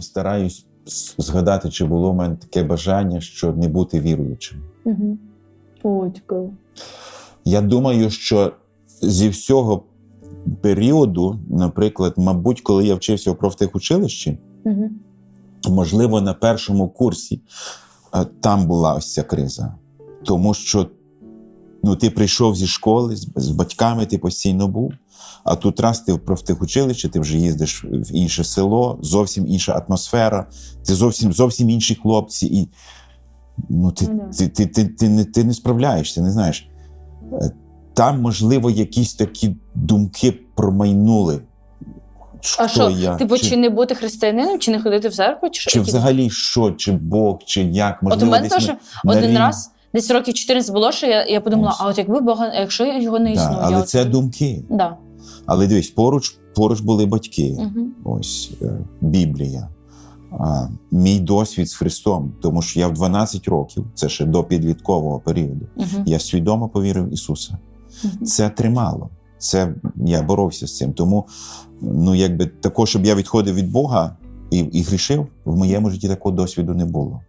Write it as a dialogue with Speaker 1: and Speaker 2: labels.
Speaker 1: стараюсь згадати, чи було в мене таке бажання, що не бути віруючим.
Speaker 2: Угу.
Speaker 1: Я думаю, що зі всього періоду, наприклад, мабуть, коли я вчився в профтехучилищі,
Speaker 2: Угу.
Speaker 1: можливо, на першому курсі е, там була ось ця криза. Тому що ну, ти прийшов зі школи, з, з батьками ти постійно був, а тут раз ти в профтехучилище, ти вже їздиш в інше село, зовсім інша атмосфера, ти зовсім, зовсім інші хлопці. І, ну, ти,
Speaker 2: Ну,
Speaker 1: ти, ти, ти, ти, не, ти не справляєшся, не знаєш. Е, Там, можливо, якісь такі думки промайнули.
Speaker 2: А що,
Speaker 1: я?
Speaker 2: типу,
Speaker 1: чи,
Speaker 2: чи не бути християнином, чи не ходити в церкву, чи
Speaker 1: чи
Speaker 2: Які-
Speaker 1: взагалі що, чи Бог, чи як?
Speaker 2: От у мене теж один
Speaker 1: рівні-
Speaker 2: раз, десь років 14 було, що я, я подумала,
Speaker 1: Ось.
Speaker 2: а от якби Бога, якщо його не існує.
Speaker 1: Да,
Speaker 2: я
Speaker 1: але
Speaker 2: от-
Speaker 1: це думки.
Speaker 2: Да.
Speaker 1: Але дивись, поруч, поруч були батьки.
Speaker 2: Угу.
Speaker 1: Ось е, Біблія. А, мій досвід з Христом, тому що я в 12 років, це ще до підліткового періоду,
Speaker 2: Угу.
Speaker 1: я свідомо повірив в Ісуса. Це тримало. Це я боровся з цим. Тому, ну якби такого, щоб я відходив від Бога і, і грішив, в моєму житті такого досвіду не було.